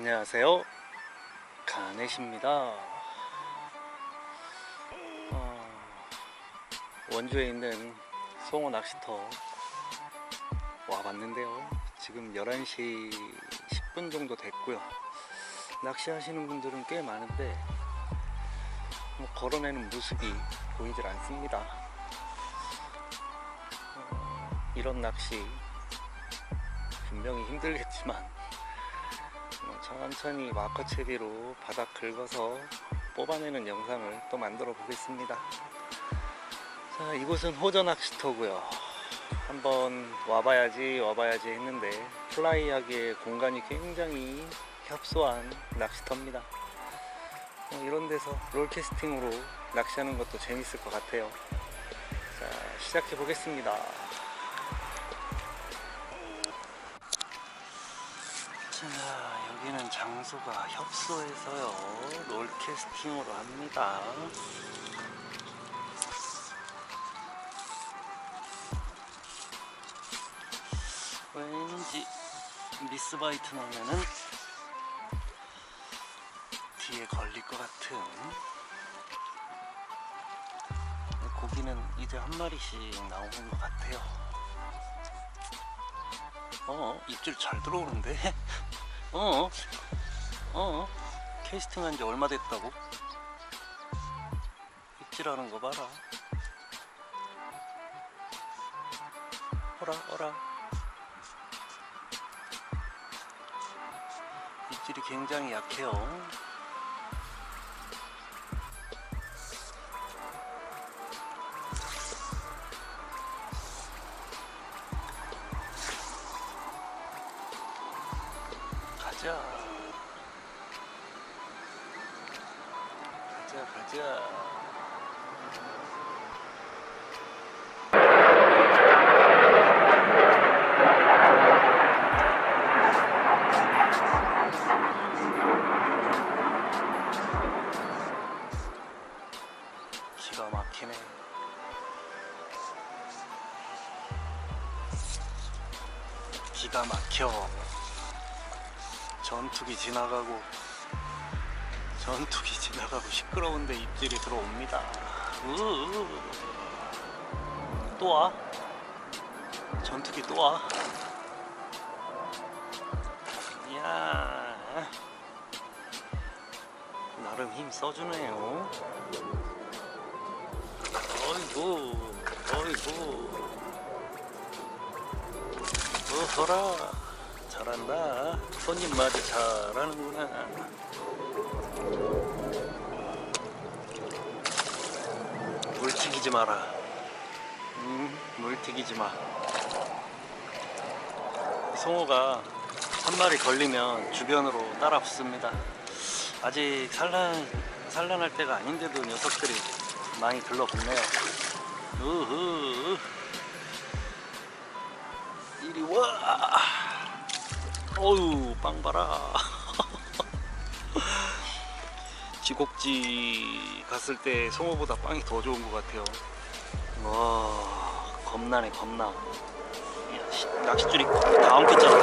안녕하세요. 가넷입니다. 어, 원주에 있는 송어 낚시터 와봤는데요. 지금 11시 10분 정도 됐고요. 낚시하시는 분들은 꽤 많은데 뭐 걸어내는 모습이 보이질 않습니다. 어, 이런 낚시 분명히 힘들겠지만 어, 천천히 마커 채비로 바닥 긁어서 뽑아내는 영상을 또 만들어 보겠습니다. 자, 이곳은 호전 낚시터고요. 한번 와봐야지 와봐야지 했는데 플라이하기에 공간이 굉장히 협소한 낚시터입니다. 어, 이런 데서 롤캐스팅으로 낚시하는 것도 재밌을 것 같아요. 자, 시작해 보겠습니다. 장소가 협소해서요. 롤캐스팅으로 합니다. 왠지 미스바이트 나면은 뒤에 걸릴 것 같은 고기는 이제 한 마리씩 나오는 것 같아요. 어, 입질 잘 들어오는데? 어, 어, 캐스팅 한지 얼마 됐다고? 입질하는 거 봐라. 어라, 어라. 입질이 굉장히 약해요. 막히네. 기가 막혀. 전투기 지나가고 전투기 지나가고 시끄러운데 입질이 들어옵니다. 으으으. 또 와? 전투기 또 와? 이야 나름 힘 써주네요. 어허라 잘한다. 손님 맞아 잘하는구나. 물 튀기지 마라. 음, 물 튀기지 마. 송어가 한 마리 걸리면 주변으로 따라 붙습니다. 아직 산란, 산란할 때가 아닌데도 녀석들이 많이 들러붙네요. 우후. 이리 와. 어유 빵 봐라. 지곡지 갔을 때 송어보다 빵이 더 좋은 것 같아요. 와 겁나네 겁나. 낚싯줄이 다 엉켰잖아.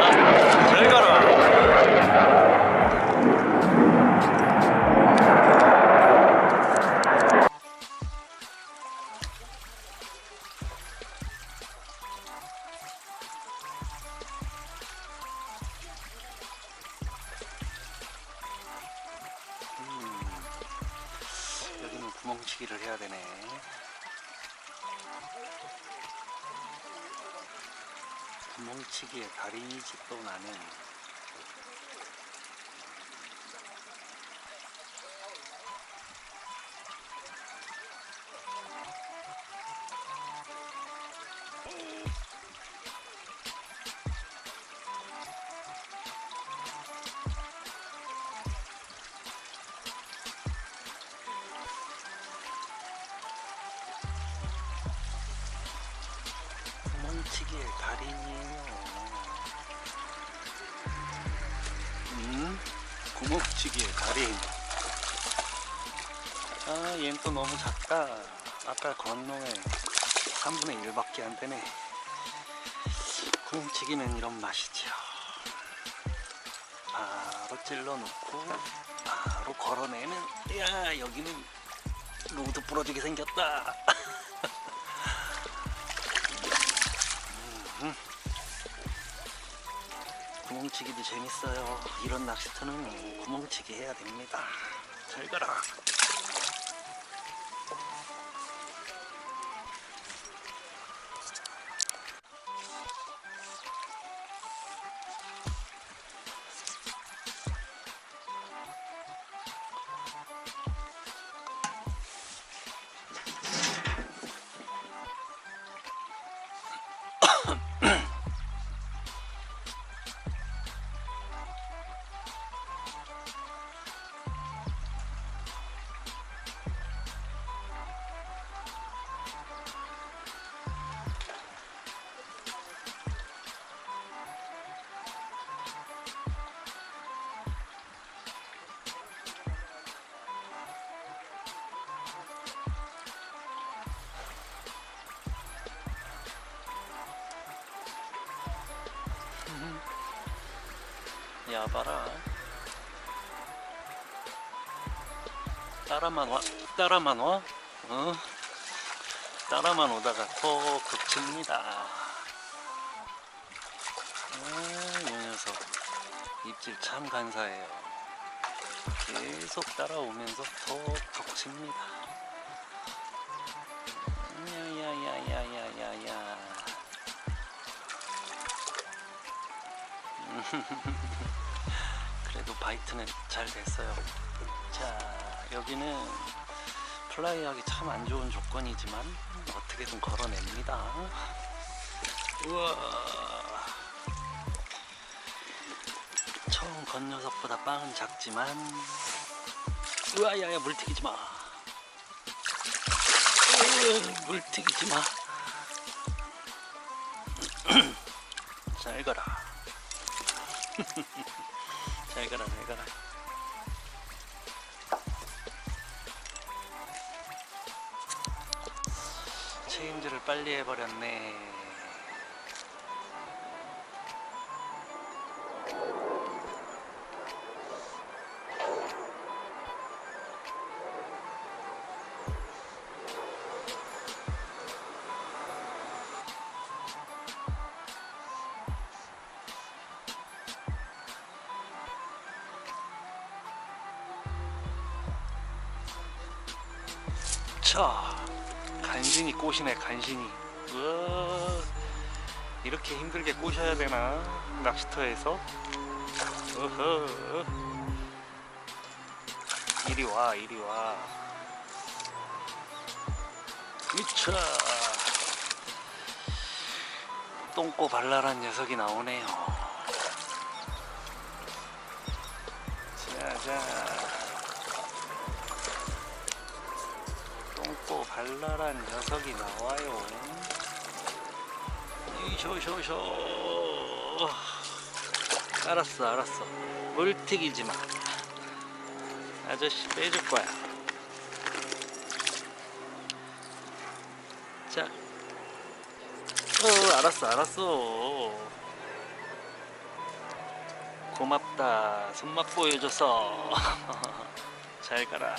아, 잘 가라 달 구멍치기의 달인. 아 얘는 또 너무 작다. 아까 건너에 3분의 1밖에 안 되네. 구멍치기는 이런 맛이죠 바로 찔러놓고 바로 걸어내면 야 여기는 로드 부러지게 생겼다. 구멍치기도 재밌어요. 이런 낚시터는 구멍치기 해야 됩니다. 잘 가라 야 봐라. 따라만 와 따라만 와? 어? 따라만 오다가 톡 그칩니다. 아 이 녀석. 입질 참 간사해요. 계속 따라오면서 톡톡 칩니다. 야야야야야야야 바이트는 잘 됐어요. 자, 여기는 플라이하기 참 안 좋은 조건이지만 어떻게든 걸어냅니다. 우와. 처음 건 녀석보다 빵은 작지만 우와 야야 물 튀기지 마. 으, 물 튀기지 마. 잘 가라. 잘 가라 잘 가라. 체인지를 빨리 해버렸네 자 간신히 꼬시네 간신히. 우와 이렇게 힘들게 꼬셔야 되나? 낚시터에서? 어허. 이리 와 이리 와. 미쳐. 똥꼬 발랄한 녀석이 나오네요. 자자 똥꼬 발랄한 녀석이 나와요. 이쇼쇼쇼. 알았어, 알았어. 물 튀기지 마. 아저씨 빼줄 거야. 자. 어, 알았어, 알았어. 고맙다. 손맛 보여줘서. 잘 가라.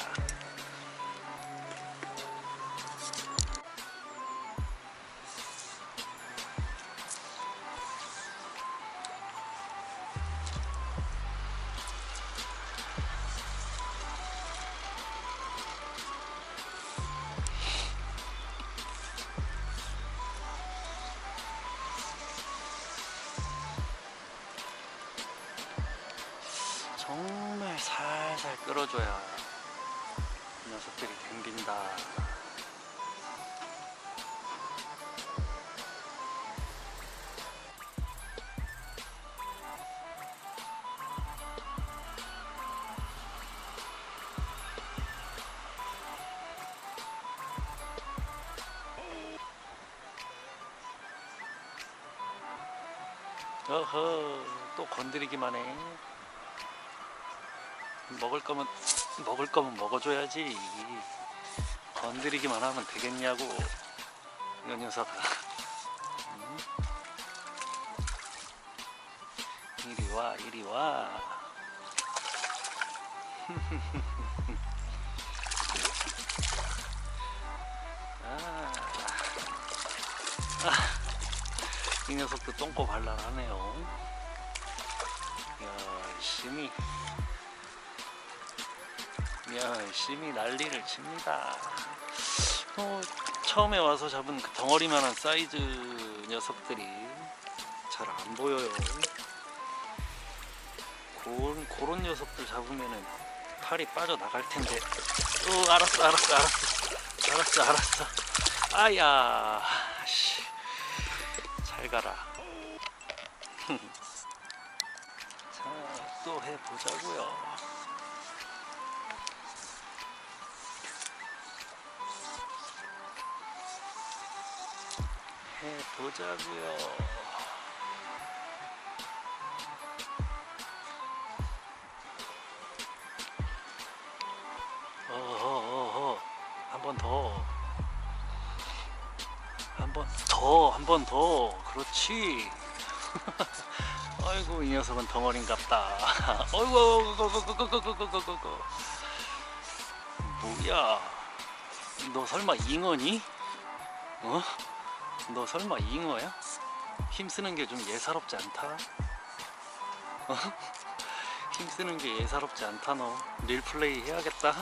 어허, 또 건드리기만 해. 먹을 거면 먹을 거면 먹어줘야지. 건드리기만 하면 되겠냐고. 이 녀석아. 응? 이리 와, 이리 와. 아, 아, 이 녀석도 똥꼬 발랄하네요. 열심히, 열심히 난리를 칩니다. 어, 처음에 와서 잡은 그 덩어리만한 사이즈 녀석들이 잘 안 보여요. 그런, 그런 녀석들 잡으면은 팔이 빠져나갈 텐데. 어, 알았어, 알았어, 알았어. 알았어, 알았어. 아야, 가라. 자, 또 해보자고요. 해보자고요. 어허어허 한 번 더. 한번 더, 한 번 더. 그렇지. 아이고 이 녀석은 덩어린갑다. 어이구. 뭐야? 너 설마 잉어니? 어? 너 설마 잉어야? 힘쓰는 게 좀 예사롭지 않다. 어? 힘쓰는 게 예사롭지 않다 너. 릴플레이 해야겠다.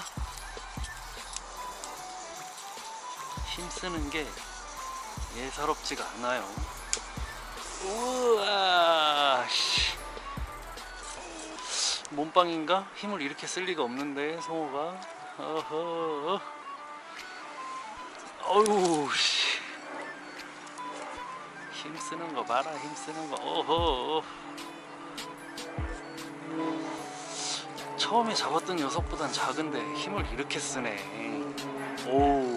힘쓰는 게 예사롭지가 않아요. 우와, 씨. 몸빵인가? 힘을 이렇게 쓸 리가 없는데, 성호가. 어허. 어우, 씨. 힘 쓰는 거 봐라, 힘 쓰는 거. 어허. 처음에 잡았던 녀석보단 작은데 힘을 이렇게 쓰네. 오.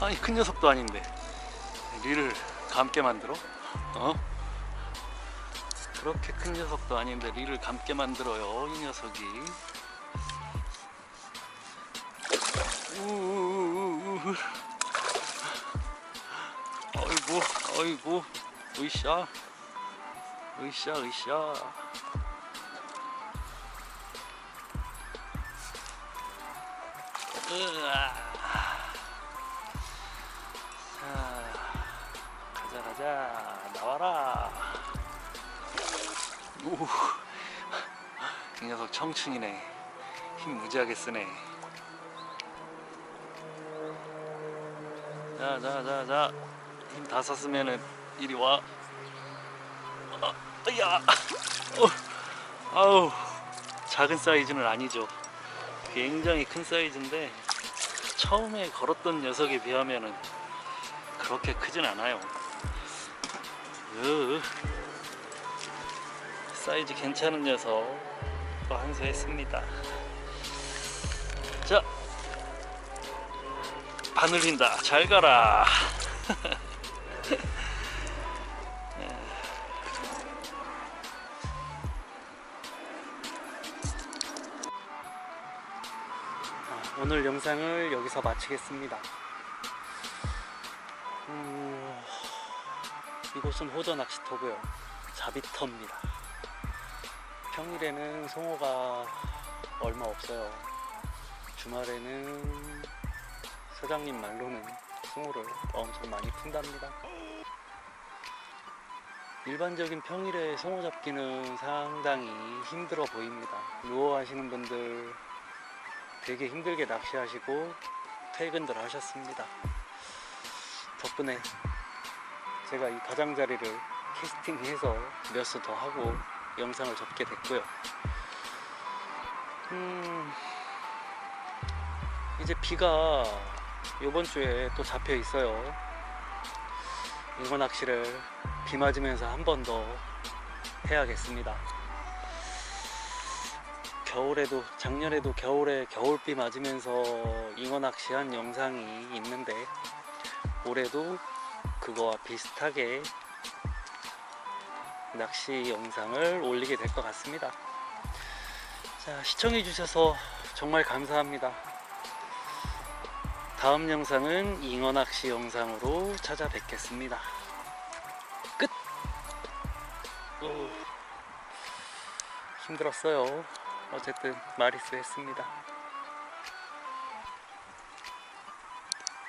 아니 큰 녀석도 아닌데 리를 감게 만들어? 어? 그렇게 큰 녀석도 아닌데 리를 감게 만들어요 이 녀석이. 우우우우. 아이고 아이고 으쌰 으쌰 으쌰. 으아. 자 나와라. 오, 이 녀석 청춘이네. 힘 무지하게 쓰네. 자, 자, 자, 자, 힘 다 썼으면은 이리 와. 어, 야, 어, 아우, 작은 사이즈는 아니죠. 굉장히 큰 사이즈인데 처음에 걸었던 녀석에 비하면은 그렇게 크진 않아요. 으, 사이즈 괜찮은 녀석 또 한수했습니다. 자, 바늘 린다. 잘 가라. 아, 오늘 영상을 여기서 마치겠습니다. 음, 이곳은 호저 낚시터고요. 자비터입니다. 평일에는 송어가 얼마 없어요. 주말에는 사장님 말로는 송어를 엄청 많이 푼답니다. 일반적인 평일에 송어 잡기는 상당히 힘들어 보입니다. 루어 하시는 분들 되게 힘들게 낚시하시고 퇴근들 하셨습니다. 덕분에 제가 이 가장자리를 캐스팅해서 몇 수 더 하고 영상을 접게 됐고요. 음, 이제 비가 이번 주에 또 잡혀 있어요. 잉어 낚시를 비 맞으면서 한 번 더 해야겠습니다. 겨울에도 작년에도 겨울에 겨울비 맞으면서 잉어 낚시한 영상이 있는데 올해도 그거와 비슷하게 낚시 영상을 올리게 될 것 같습니다. 자, 시청해 주셔서 정말 감사합니다. 다음 영상은 잉어 낚시 영상으로 찾아뵙겠습니다. 끝! 어, 힘들었어요. 어쨌든 마리스 했습니다.